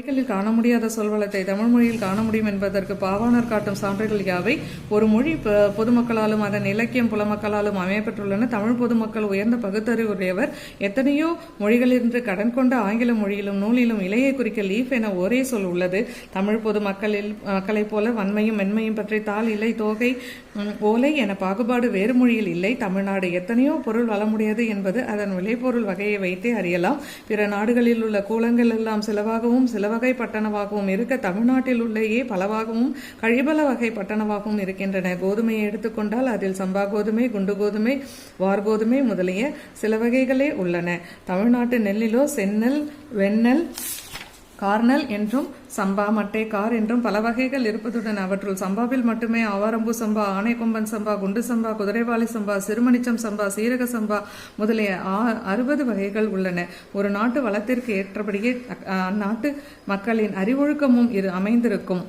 மொழிகளில் காண முடியாத சொல்வளத்தை தமிழ் மொழியில் காண முடியும் என்பதற்கு பாவாணர் காட்டும் சான்றுகள் யாவை? ஒரு மொழி பொதுமக்களாலும் அதன் இலக்கியம் புலமக்களாலும் அமையப்பட்டுள்ளன தமிழ் பொதுமக்கள் உயர்ந்த பகுத்தறிவுடையவர். எத்தனையோ மொழிகளிலிருந்து கடன் கொண்ட ஆங்கில மொழியிலும் நூலிலும் இலையை குறிக்க லீஃப் என ஒரே சொல் உள்ளது. தமிழ் பொது மக்களில் மக்களைப் போல வன்மையும் மென்மையும் பற்றி தால் இலை தோகை ஓலை என பாகுபாடு வேறு மொழியில் இல்லை. தமிழ்நாடு எத்தனையோ பொருள் வளமுடையது என்பது அதன் விளைபொருள் வகையை வைத்தே அறியலாம். பிற நாடுகளில் உள்ள கூலங்கள் எல்லாம் செலவாகவும் செலவு வகை பட்டணவாகவும் இருக்க தமிழ்நாட்டில் உள்ளேயே பலவாகவும் கழிபல வகை பட்டணவாகவும் இருக்கின்றன. கோதுமையை எடுத்துக்கொண்டால் அதில் சம்பா கோதுமை குண்டு கோதுமை வார் கோதுமை முதலிய சில வகைகளே உள்ளன. தமிழ்நாட்டு நெல்லிலோ செந்நெல் வெண்ணெல் கார்னல் என்றும் சம்பா மட்டை கார் என்றும் பல வகைகள் இருப்பதுடன் அவற்றுள் சம்பாவில் மட்டுமே ஆவாரம்பூ சம்பா ஆனைக்கொம்பன் சம்பா குண்டு சம்பா குதிரைவாளி சம்பா சிறுமணிச்சம் சம்பா சீரக சம்பா முதலிய அறுபது வகைகள் உள்ளன. ஒரு நாட்டு வளத்திற்கு ஏற்றபடியே அந்நாட்டு மக்களின் அறிவொழுக்கமும் இரு அமைந்திருக்கும்.